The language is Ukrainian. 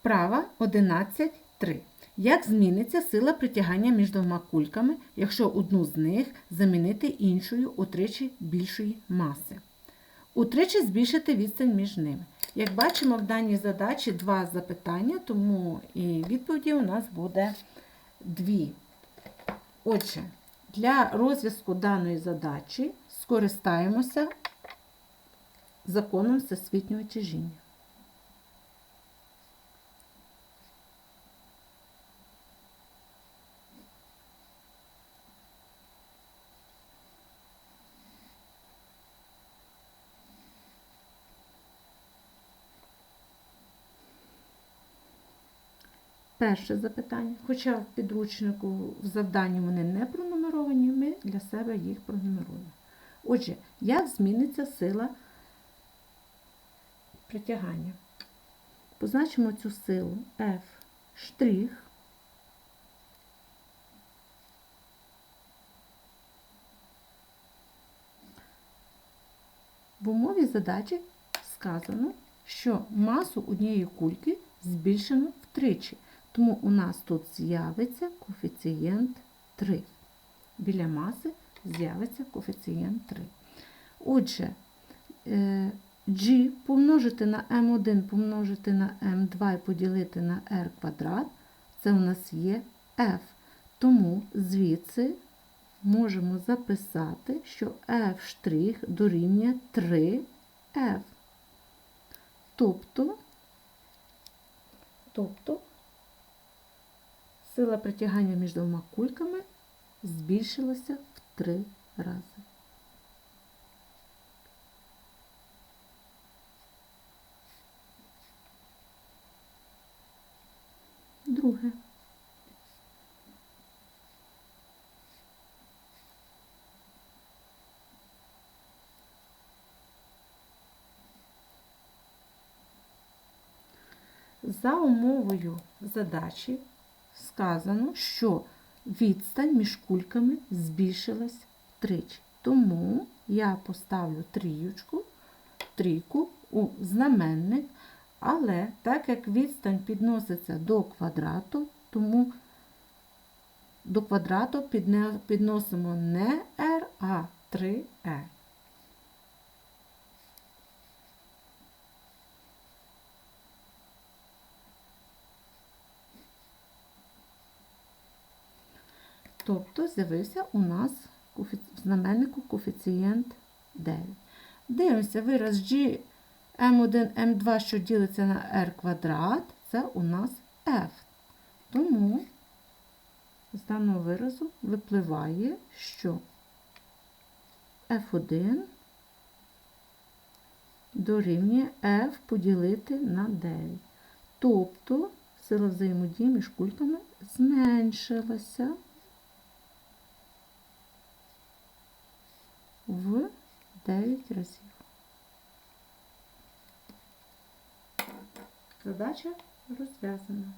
Вправа 11.3. Як зміниться сила притягання між двома кульками, якщо одну з них замінити іншою утричі більшої маси? Утричі збільшити відстань між ними. Як бачимо, в даній задачі два запитання, тому і відповіді у нас буде дві. Отже, для розв'язку даної задачі скористаємося законом всесвітнього тяжіння. Перше запитання, хоча в підручнику в завданні вони не пронумеровані, ми для себе їх пронумеруємо. Отже, як зміниться сила притягання? Позначимо цю силу F штрих. В умові задачі сказано, що масу однієї кульки збільшено втричі. Тому у нас тут з'явиться коефіцієнт 3. Біля маси з'явиться коефіцієнт 3. Отже, е, G помножити на m1 помножити на m2 і поділити на r квадрат, це у нас є f. Тому звідси можемо записати, що f' дорівнює 3f. Тобто, тобто сила притягання між двома кульками збільшилася в три рази. Друге. За умовою задачі сказано, що відстань між кульками збільшилась втричі. Тому я поставлю трієчку, трійку у знаменник, але так як відстань підноситься до квадрату, тому до квадрату підносимо не r, а 3e. Тобто з'явився у нас в знаменнику коефіцієнт 9. Дивимося, вираз G m1, m2, що ділиться на r квадрат, це у нас f. Тому з даного виразу випливає, що f1 дорівнює f поділити на 9. Тобто сила взаємодії між кульками зменшилася. В 9 разів. Задача розв'язана.